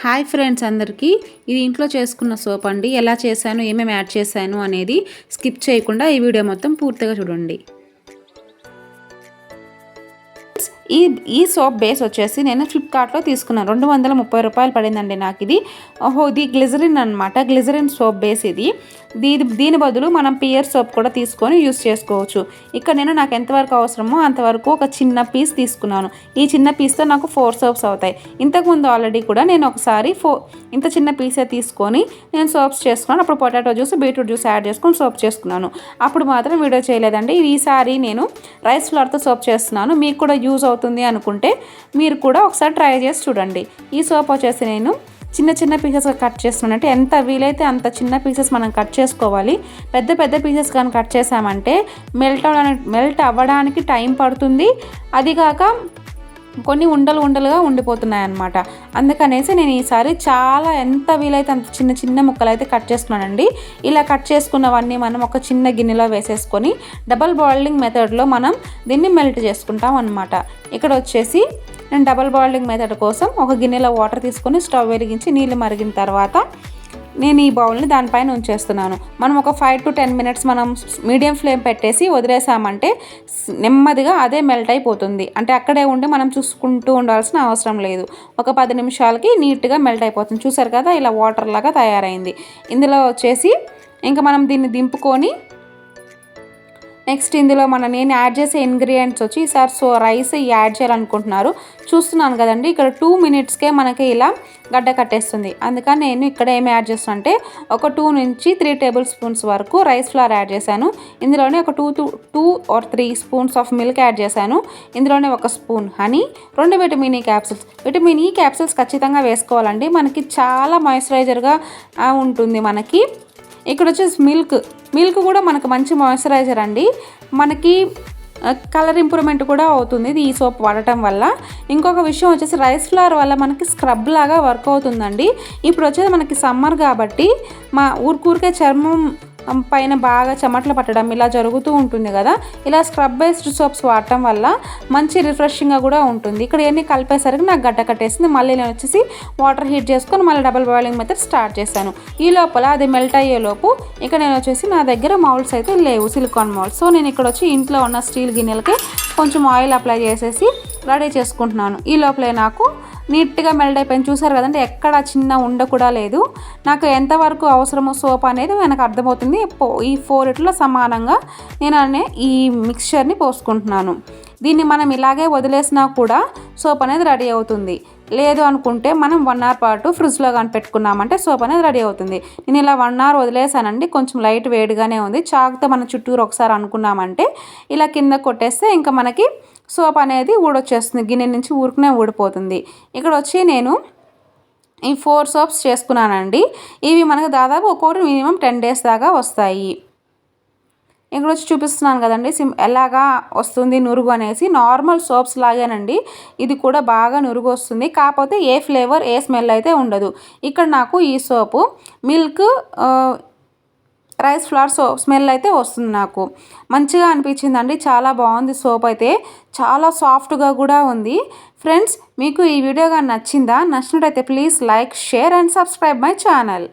Hi friends అందరికీ. ఇది ఇంట్లో చేసుకున్న సోప్ అండి. ఎలా చేశాను ఏమేమి యాడ్ చేశాను అనేది స్కిప్ చేయకుండా ఈ వీడియో మొత్తం పూర్తిగా చూడండి. ఈ ఈ సోప్ బేస్ వచ్చేసి నేను ఫ్లిప్కార్ట్లో తీసుకున్నాను. రెండు వందల ముప్పై రూపాయలు పడిందండి నాకు ఇది ఓహో ఇది గ్లిజరిన్ అనమాట గ్లిజరిన్ సోప్ బేస్ ఇది. దీని దీని బదులు మనం పియర్ సోప్ కూడా తీసుకొని యూస్ చేసుకోవచ్చు. ఇక్కడ నేను నాకు ఎంతవరకు అవసరమో అంతవరకు ఒక చిన్న పీస్ తీసుకున్నాను. ఈ చిన్న పీస్తో నాకు ఫోర్ సోప్స్ అవుతాయి. ఇంతకుముందు ఆల్రెడీ కూడా నేను ఒకసారి ఫో ఇంత చిన్న పీసే తీసుకొని నేను సోప్స్ చేసుకున్నాను. అప్పుడు potato juice beetroot juice add చేసుకొని సోప్ చేసుకున్నాను. అప్పుడు మాత్రం వీడియో చేయలేదండి. ఈసారి నేను రైస్ ఫ్లవర్తో సోప్ చేస్తున్నాను. మీకు కూడా యూజ్ అవుతుంది అవుతుంది అనుకుంటే మీరు కూడా ఒకసారి ట్రై చేసి చూడండి. ఈ సోప్ వచ్చేసి నేను చిన్న చిన్న పీసెస్గా కట్ చేస్తున్నానంటే ఎంత వీలైతే అంత చిన్న పీసెస్ మనం కట్ చేసుకోవాలి. పెద్ద పెద్ద పీసెస్ కానీ కట్ చేసామంటే మెల్ట్ అవడానికి మెల్ట్ అవ్వడానికి టైం పడుతుంది. అది కాక కొన్ని ఉండలు ఉండలుగా ఉండిపోతున్నాయి అన్నమాట అందుకనేసి నేను ఈసారి చాలా ఎంత వీలైతే అంత చిన్న చిన్న ముక్కలు అయితే కట్ చేస్తున్నానండి ఇలా కట్ చేసుకున్నవన్నీ మనం ఒక చిన్న గిన్నెలో వేసేసుకొని డబల్ బాయిలింగ్ మెథడ్లో మనం దీన్ని మెల్ట్ చేసుకుంటాం అనమాట ఇక్కడ వచ్చేసి నేను డబల్ బాయిలింగ్ మెథడ్ కోసం ఒక గిన్నెలో వాటర్ తీసుకొని స్టవ్ వెలిగించి నీళ్ళు మరిగిన తర్వాత నేను ఈ బౌల్ని దానిపైన ఉంచేస్తున్నాను. మనం ఒక ఫైవ్ టు టెన్ మినిట్స్ మనం మీడియం ఫ్లేమ్ పెట్టేసి వదిలేసామంటే నెమ్మదిగా అదే మెల్ట్ అయిపోతుంది. అంటే అక్కడే ఉండి మనం చూసుకుంటూ ఉండాల్సిన అవసరం లేదు. ఒక పది నిమిషాలకి నీట్గా మెల్ట్ అయిపోతుంది. చూసారు కదా ఇలా వాటర్ లాగా తయారైంది. ఇందులో వచ్చేసి ఇంకా మనం దీన్ని దింపుకొని నెక్స్ట్ ఇందులో మన నేను యాడ్ చేసే ఇంగ్రీడియంట్స్ వచ్చి ఈసారి సో రైస్ యాడ్ చేయాలనుకుంటున్నారు. చూస్తున్నాను కదండి ఇక్కడ టూ మినిట్స్కే మనకి ఇలా గడ్డ కట్టేస్తుంది. అందుకని నేను ఇక్కడ ఏమి యాడ్ చేస్తాను అంటే ఒక టూ నుంచి త్రీ టేబుల్ స్పూన్స్ వరకు రైస్ ఫ్లవర్ యాడ్ చేశాను. ఇందులోనే ఒక two two two or three spoons of milk add చేశాను. ఇందులోనే ఒక స్పూన్ హనీ రెండు vitamin E capsules vitamin E capsules ఖచ్చితంగా వేసుకోవాలండి. మనకి చాలా మాయిశ్చరైజర్గా ఉంటుంది మనకి. ఇక్కడ వచ్చేసి మిల్క్ మిల్క్ కూడా మనకు మంచి మాయిశ్చరైజర్ అండి. మనకి కలర్ ఇంప్రూవ్మెంట్ కూడా అవుతుంది ఇది ఈ సోప్ వాడటం వల్ల. ఇంకొక విషయం వచ్చేసి రైస్ ఫ్లవర్ వల్ల మనకి స్క్రబ్ లాగా వర్క్ అవుతుందండి. ఇప్పుడు వచ్చేది మనకి సమ్మర్ కాబట్టి మా ఊరికూరికే చర్మం పైన బాగా చెమటలు పట్టడం ఇలా జరుగుతూ ఉంటుంది కదా. ఇలా స్క్రబ్ బేస్డ్ సోప్స్ వాడటం వల్ల మంచి రిఫ్రెషింగ్గా కూడా ఉంటుంది. ఇక్కడ ఇవన్నీ కలిపేసరికి నాకు గడ్డ కట్టేసింది. మళ్ళీ నేను వచ్చేసి వాటర్ హీట్ చేసుకొని మళ్ళీ డబల్ బాయిలింగ్ మెథడ్ స్టార్ట్ చేశాను. ఈ లోపల అది మెల్ట్ అయ్యే లోపు ఇక్కడ నేను వచ్చేసి నా దగ్గర మౌల్డ్స్ అయితే లేవు సిలికాన్ మౌల్డ్స్ సో నేను ఇక్కడ వచ్చి ఇంట్లో ఉన్న స్టీల్ గిన్నెలకి కొంచెం ఆయిల్ అప్లై చేసేసి రెడీ చేసుకుంటున్నాను. ఈ లోపలే నాకు నీట్గా మెల్ట్ అయిపోయింది. చూసారు కదండి ఎక్కడ చిన్న ఉండ కూడా లేదు. నాకు ఎంతవరకు అవసరమో సోప్ అనేది నాకు అర్థమవుతుంది. ఈ ఫోర్ ఇట్ల సమానంగా నేను అనే ఈ మిక్చర్ని పోసుకుంటున్నాను. దీన్ని మనం ఇలాగే వదిలేసినా కూడా సోప్ అనేది రెడీ అవుతుంది. లేదు అనుకుంటే మనం వన్ అవర్ పాటు ఫ్రిడ్జ్లో కానీ పెట్టుకున్నామంటే సోప్ అనేది రెడీ అవుతుంది. నేను ఇలా వన్ అవర్ వదిలేసానండి కొంచెం లైట్ వేడిగానే ఉంది. చాకుతో మన చుట్టూరు ఒకసారి అనుకున్నామంటే ఇలా కింద కొట్టేస్తే ఇంకా మనకి సోప్ అనేది ఊడొచ్చేస్తుంది. గిన్నె నుంచి ఊరుకునే ఊడిపోతుంది. ఇక్కడ వచ్చి నేను ఈ ఫోర్ సోప్స్ చేసుకున్నానండి. ఇవి మనకు దాదాపు ఒక్కొక్కటి మినిమం టెన్ డేస్ దాకా వస్తాయి. ఇక్కడ వచ్చి చూపిస్తున్నాను కదండి. సిమ్ ఎలాగా వస్తుంది నురుగు అనేసి నార్మల్ సోప్స్ లాగానండి. ఇది కూడా బాగా నురుగు వస్తుంది. కాకపోతే ఏ ఫ్లేవర్ ఏ స్మెల్ అయితే ఉండదు. ఇక్కడ నాకు ఈ soap milk rice flour soap smell అయితే వస్తుంది నాకు. మంచిగా అనిపించిందండి. చాలా బాగుంది సోప్ అయితే. చాలా సాఫ్ట్గా కూడా ఉంది. ఫ్రెండ్స్ మీకు ఈ వీడియో కానీ నచ్చిందా? నచ్చినట్టయితే please like share and subscribe my channel.